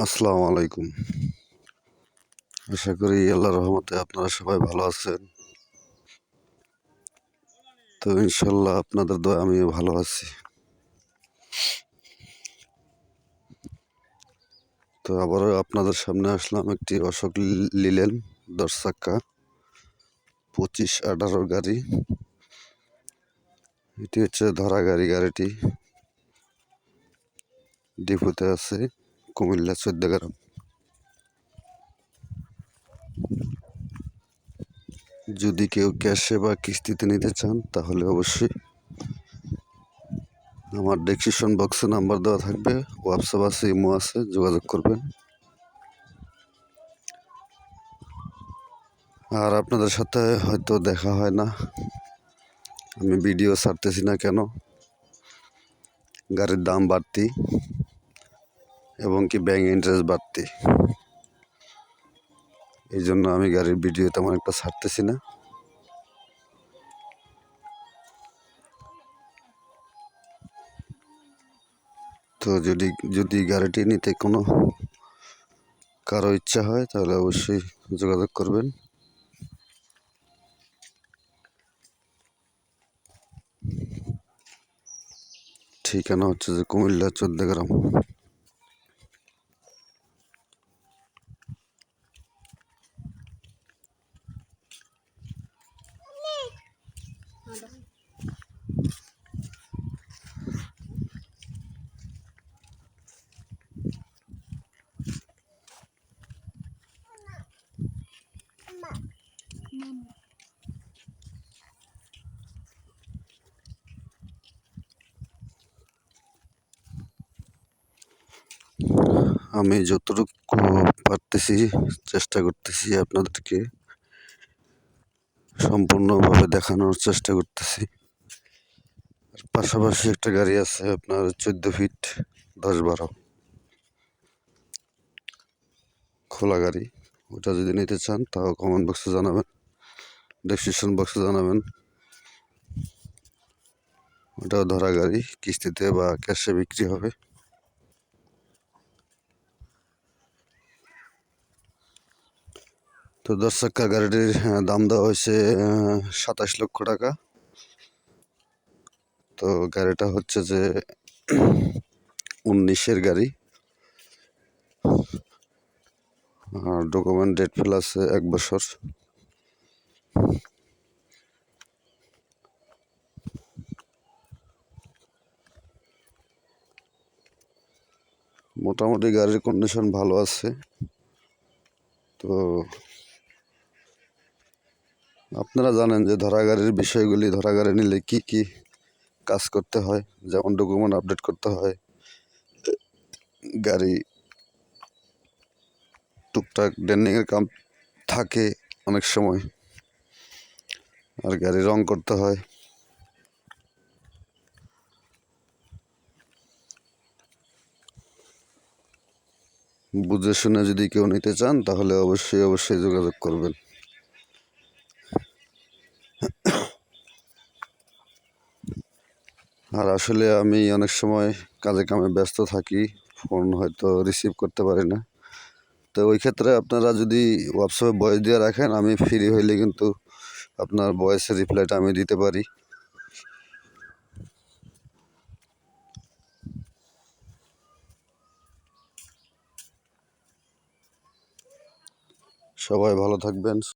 আসসালামু আলাইকুম। আশা করি আল্লাহর রহমতে আপনারা সবাই ভালো আছেন। তো ইনশাল্লাহ আপনাদের দোয়া আমিও ভালো আছি। তো আবারও আপনাদের সামনে আসলাম একটি অশোক লিলেন দশ চাক্কা পঁচিশ আঠারো গাড়ি। এটি হচ্ছে ধরা গাড়ি, গাড়িটি ডিপুতে আছে। কুমিল্লা চোদ্দ যদি কেউ ক্যাশে বা কিস্তিতে নিতে চান, তাহলে অবশ্যই আমার ডেসক্রিপশন বক্সে নাম্বার দেওয়া থাকবে হোয়াটসঅ্যাপ আছে ইমো আছে, যোগাযোগ করবেন। আর আপনাদের সাথে হয়তো দেখা হয় না, আমি ভিডিও ছাড়তেছি না কেন? গাড়ির দাম বাড়তি। এবং কি ব্যাংক ইন্টারেস্ট বাড়তি। এই জন্য আমি গাড়ির ভিডিও তেমন একটা ছাড়তেছি না। তো যদি যদি গাড়িটি নিতে কোনো কারও ইচ্ছা হয়, তাহলে অবশ্যই যোগাযোগ করবেন। ঠিকানা হচ্ছে যে কুমিল্লা চোদ্দ আমি যতটুকু পারতেছি চেষ্টা করতেছি আপনাদেরকে সম্পূর্ণভাবে দেখানোর চেষ্টা করতেছি। পাশাপাশি একটা গাড়ি আছে আপনার চোদ্দ ফিট, দশ বারো। খোলা গাড়ি, ওটা যদি নিতে চান তাও কমেন্ট বক্সে জানাবেন ডেসক্রিপশন বক্সে জানাবেন। ওটাও ধরা গাড়ি, কিস্তিতে বা ক্যাশে বিক্রি হবে। তো দশ চাক্কা গাড়িটির দাম দেওয়া হয়েছে সাতাশ লক্ষ টাকা। তো গাড়িটা হচ্ছে যে উনিশের গাড়ি। আর ডকুমেন্ট ডেট ফেল আছে এক বছর। মোটামুটি গাড়ির কন্ডিশন ভালো আছে। তো আপনারা জানেন যে ধরা গাড়ির বিষয়গুলি ধরা গাড়ি নিলে কি কি কাজ করতে হয়, যেমন ডকুমেন্ট আপডেট করতে হয়, গাড়ি টুকটাক ডেন্ডিংয়ের কাম থাকে অনেক সময়, আর গাড়ি রং করতে হয়। বুঝে শুনে যদি কেউ নিতে চান, তাহলে অবশ্যই অবশ্যই যোগাযোগ করবেন। আর আসলে আমি অনেক সময় কাজে কামে ব্যস্ত থাকি, ফোন হয়তো রিসিভ করতে পারি না। তো ওই ক্ষেত্রে আপনারা যদি হোয়াটসঅ্যাপে ভয়েস দিয়ে রাখেন, আমি ফ্রি হইলে কিন্তু আপনার ভয়েসের রিপ্লাইটা আমি দিতে পারি। সবাই ভালো থাকবেন।